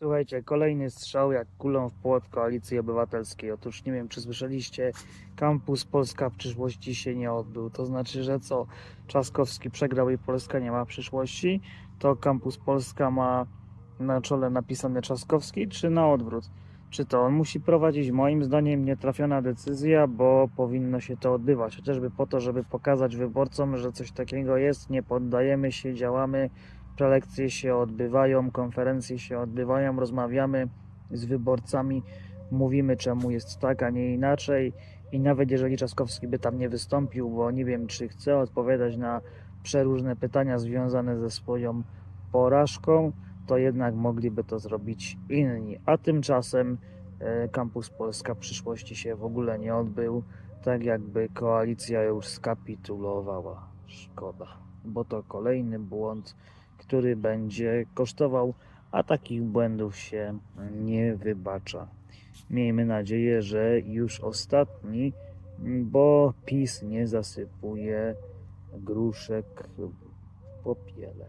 Słuchajcie, kolejny strzał jak kulą w płot Koalicji Obywatelskiej. Otóż nie wiem, czy słyszeliście, kampus Polska w przyszłości się nie odbył. To znaczy, że co? Trzaskowski przegrał i Polska nie ma przyszłości. To kampus Polska ma na czole napisane Trzaskowski, czy na odwrót? Czy to on musi prowadzić? Moim zdaniem nietrafiona decyzja, bo powinno się to odbywać. Chociażby po to, żeby pokazać wyborcom, że coś takiego jest, nie poddajemy się, działamy, prelekcje się odbywają, konferencje się odbywają, rozmawiamy z wyborcami, mówimy czemu jest tak, a nie inaczej. I nawet jeżeli Trzaskowski by tam nie wystąpił, bo nie wiem, czy chce odpowiadać na przeróżne pytania związane ze swoją porażką, to jednak mogliby to zrobić inni. A tymczasem e, Kampus Polska przyszłości się w ogóle nie odbył, tak jakby koalicja już skapitulowała. Szkoda, bo to kolejny błąd, który będzie kosztował, a takich błędów się nie wybacza. Miejmy nadzieję, że już ostatni, bo PiS nie zasypuje gruszek w popiele.